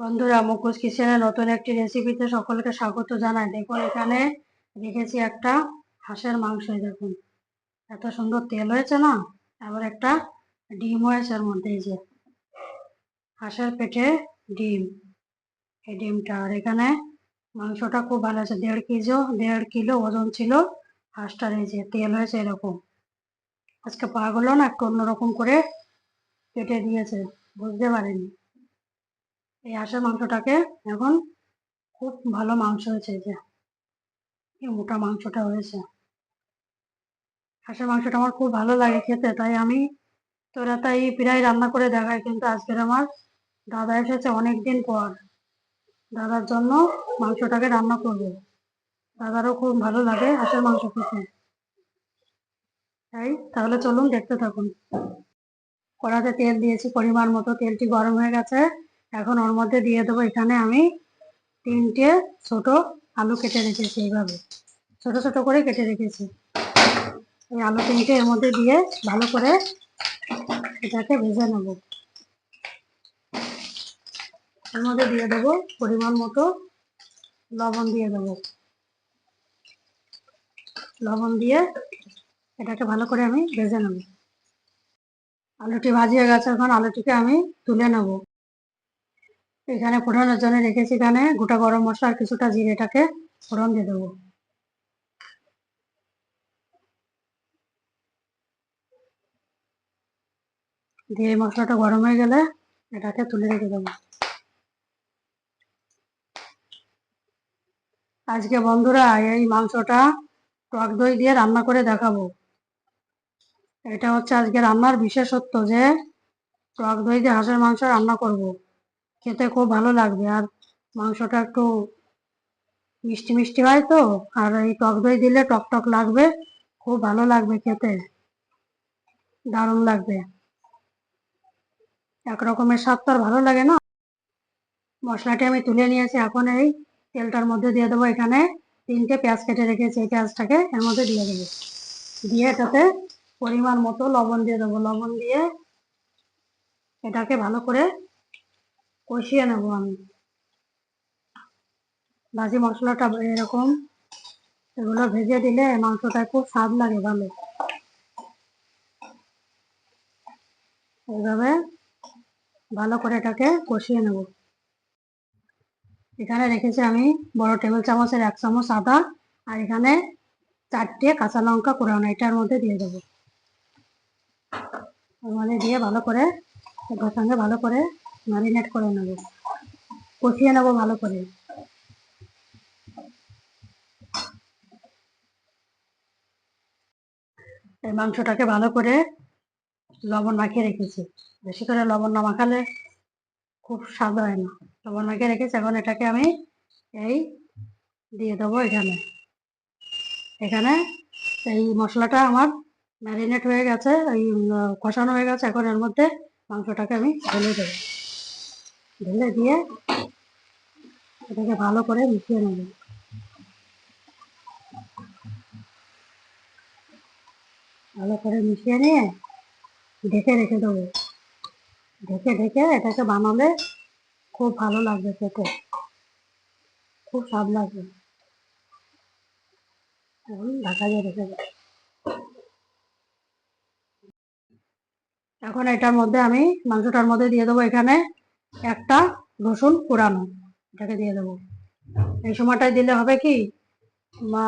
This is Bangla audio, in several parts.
বন্ধুরা, মুখোশ কিচেনের নতুন একটি রেসিপিতে সকলকে স্বাগত জানাই। দেখুন, এখানে রেখেছি একটা হাঁসের মাংস দেখুন। এত সুন্দর তেল হয়েছে না? আবার একটা ডিম হয়েছে এর মধ্যে যে। হাঁসের পেটে ডিম, এই ডিমটা। আর এখানে মাংসটা খুব ভালো আছে দেড় কেজি, দেড় কিলো ওজন ছিল হাঁসটার, এই যে। তেল হয়েছে এরকম। আজকে পাগুলো না একটু অন্যরকম করে কেটে দিয়েছে, বুঝতে পারিনি। এই হাঁসের মাংসটাকে এখন খুব ভালো মাংস হয়েছে যে। মোটা মাংসটা হয়েছে। হাঁসের মাংসটা আমার খুব ভালো লাগে খেতে, তাই আমি তোরা তাই প্রায় রান্না করে দেখাই, কিন্তু আজকের আমার দাদা এসেছে অনেকদিন পর। দাদার জন্য মাংসটাকে রান্না করব। দাদারও খুব ভালো লাগে হাঁসের মাংস খেতে। তাই তাহলে চলুন দেখতে থাকুন। কড়াতে তেল দিয়েছি, পরিমাণ মতো তেলটি গরম হয়ে গেছে। এখন ওর মধ্যে দিয়ে দেবো এখানে আমি তিনটে ছোট আলু কেটে রেখেছি এইভাবে। ছোট ছোট করে কেটে রেখেছি। এই আলু তিনটে এর মধ্যে দিয়ে ভালো করে এটাকে ভেজে নেব। এর মধ্যে দিয়ে দেবো পরিমাণ মতো লবণ দিয়ে দেবো। লবণ দিয়ে এটাকে ভালো করে আমি ভেজে নেব। আলুটি ভাজিয়ে গেছে, এখন আলুটিকে আমি তুলে নেব। এখানে ফোড়নের জন্য রেখেছি এখানে গোটা গরম মশলা আর কিছুটা জিরেটাকে ফোড়ন দিয়ে দেবো। দিয়ে মশলাটা গরম হয়ে গেলে এটাকে তুলে রেখে দেবো। আজকে বন্ধুরা এই মাংসটা টক দই দিয়ে রান্না করে দেখাবো। এটা হচ্ছে আজকে রান্নার বিশেষত্ব যে টক দই দিয়ে হাঁসের মাংস রান্না করব। খেতে খুব ভালো লাগবে। আর মাংসটা একটু মিষ্টি মিষ্টি হয় তো, আর এই টক দই দিলে টক টক লাগবে, খুব ভালো লাগবে খেতে। দারুণ লাগবে। এক রকমের স্বাদ তো আর ভালো লাগে না। মশলাটি আমি তুলে নিয়েছি এখন এই তেলটার মধ্যে দিয়ে দেবো এখানে তিনটে পেঁয়াজ কেটে রেখেছি, এই পেঁয়াজটাকে এর মধ্যে দিয়ে দেবো। দিয়ে এটাতে পরিমাণ মতো লবণ দিয়ে দেবো। লবণ দিয়ে এটাকে ভালো করে কষিয়ে নেব আমি। ভাজি মশলাটা এরকম, এগুলো ভেজে দিলে মাংসটা খুব স্বাদ লাগে ভালো। এইভাবে ভালো করে এটাকে কষিয়ে নেব। এখানে রেখেছি আমি বড় টেবিল চামচের এক চামচ আদা, আর এখানে চারটে কাঁচা লঙ্কা কোরানো এটার মধ্যে দিয়ে দেবো। মধ্যে দিয়ে ভালো করে সঙ্গে ভালো করে ম্যারিনেট করে নেব। কষিয়ে নেব ভালো করে। এই মাংসটাকে ভালো করে লবণ মাখিয়ে রেখেছি। বেশি করে লবণ না মাখালে খুব স্বাদ হয় না। লবণ মাখিয়ে রেখেছি, এখন এটাকে আমি এই দিয়ে দেবো এখানে। এখানে এই মশলাটা আমার ম্যারিনেট হয়ে গেছে, এই কষানো হয়ে গেছে, এখন এর মধ্যে মাংসটাকে আমি ঢেলে দেবো। ঢেলে দিয়ে এটাকে ভালো করে মিশিয়ে নেব। ভালো করে মিশিয়ে নিয়ে ঢেকে রেখে দেবো। ঢেকে ঢেকে এটাকে বানালে খুব ভালো লাগবে খেতে। খুব স্বাদ লাগবে। এখন এখন এটার মধ্যে আমি মাংসটার মধ্যে দিয়ে দেবো এখানে একটা রসুন পোড়ানো এটাকে দিয়ে দেবো। এই সময়টায় দিলে হবে কি, মা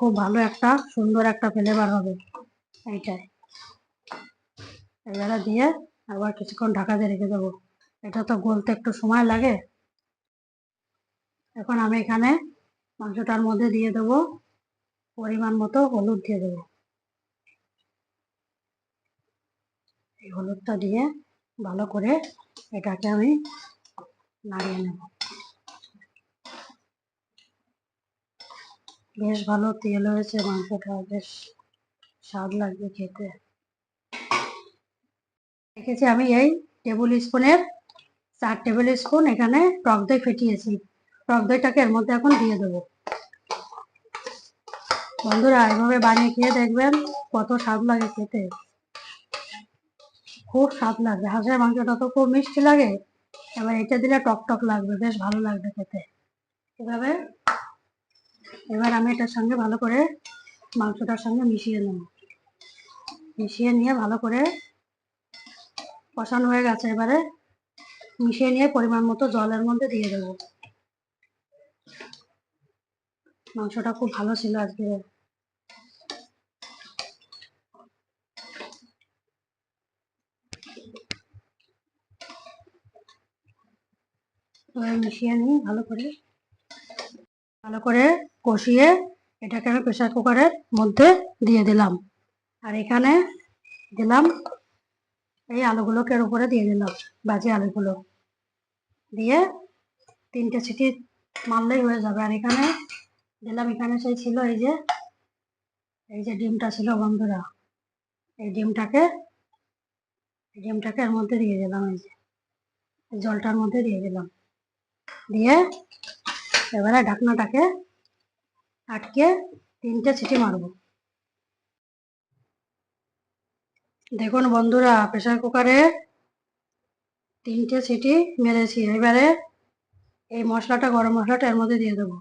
খুব ভালো একটা, সুন্দর একটা ফ্লেভার হবে এইটাই এবারে দিয়ে আবার কিছুক্ষণ ঢাকা দিয়ে রেখে দেবো। এটা তো গলতে একটু সময় লাগে। এখন আমি এখানে মাংসটার মধ্যে দিয়ে দেবো, পরিমাণ মতো হলুদ দিয়ে দেবো। এই হলুদটা দিয়ে ভালো করে এটাকে আমি নাড়িয়ে নেব। বেশ ভালো তেল হয়েছে, মাংসটা বেশ স্বাদ লাগবে খেতে। রেখেছি আমি এই টেবিল স্পুনের চার টেবিল স্পুন এখানে টক দই ফেটিয়েছি। টক দইটাকে এর মধ্যে এখন দিয়ে দেবো। বন্ধুরা, এভাবে বানিয়ে খেয়ে দেখবেন কত স্বাদ লাগে খেতে। খুব স্বাদ লাগবে হাঁসের মাংসটা তো খুব মিষ্টি লাগে। এবার এটা দিলে টক টক লাগবে, বেশ ভালো লাগবে খেতে। এভাবে, এবার আমি এটার সঙ্গে ভালো করে মাংসটার সঙ্গে মিশিয়ে নেব। মিশিয়ে নিয়ে ভালো করে কষানো হয়ে গেছে এবারে। মিশিয়ে নিয়ে পরিমাণ মতো জলের মধ্যে দিয়ে দেবো। মাংসটা খুব ভালো ছিল আজকে। এবার মিশিয়ে নিই ভালো করে। ভালো করে কষিয়ে এটাকে আমি প্রেসার কুকারের মধ্যে দিয়ে দিলাম। আর এখানে দিলাম এই আলুগুলোকে এর উপরে দিয়ে দিলাম, বাজে আলুগুলো। দিয়ে তিনটে সিটি মারলেই হয়ে যাবে। আর এখানে দিলাম, এখানে সেই ছিল এই যে এই যে ডিমটা ছিল বন্ধুরা, এই ডিমটাকে ডিমটাকে এর মধ্যে দিয়ে দিলাম এই যে, জলটার মধ্যে দিয়ে দিলাম। দিয়ে এবারে ঢাকনাটাকে আটকে তিনটে সিটি মারবো। দেখুন বন্ধুরা প্রেসার কুকারে তিনটে সিটি মেরেছি। এবারে এই মশলাটা, গরম মশলাটা এর মধ্যে দিয়ে দেবো।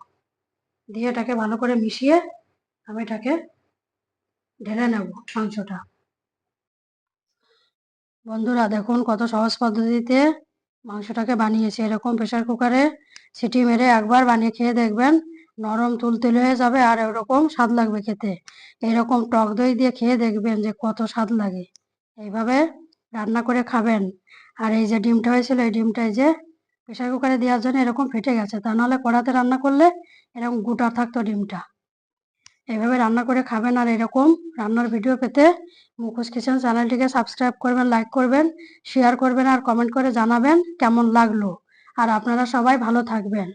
দিয়ে এটাকে ভালো করে মিশিয়ে আমি এটাকে ঢেলে নেব মাংসটা। বন্ধুরা, দেখুন কত সহজ পদ্ধতিতে মাংসটাকে বানিয়েছি। এরকম প্রেসার কুকারে সিটি মেরে একবার বানিয়ে খেয়ে দেখবেন নরম তুলতুলে হয়ে যাবে আর এরকম স্বাদ লাগবে খেতে। এরকম টক দই দিয়ে খেয়ে দেখবেন যে কত স্বাদ লাগে। এইভাবে রান্না করে খাবেন। আর এই যে ডিমটা হয়েছিল, এই ডিমটা যে প্রেসার কুকারে দেওয়ার জন্য এরকম ফেটে গেছে। তা নাহলে কড়াতে রান্না করলে এরকম গোটা থাকতো ডিমটা। এইভাবে রান্না করে খাবেন আর এরকম রান্নার ভিডিও পেতে মুখোশ কিচেন চ্যানেলটিকে সাবস্ক্রাইব করবেন লাইক করবেন শেয়ার করবেন আর কমেন্ট করে জানাবেন কেমন লাগল। আর আপনারা সবাই ভালো থাকবেন।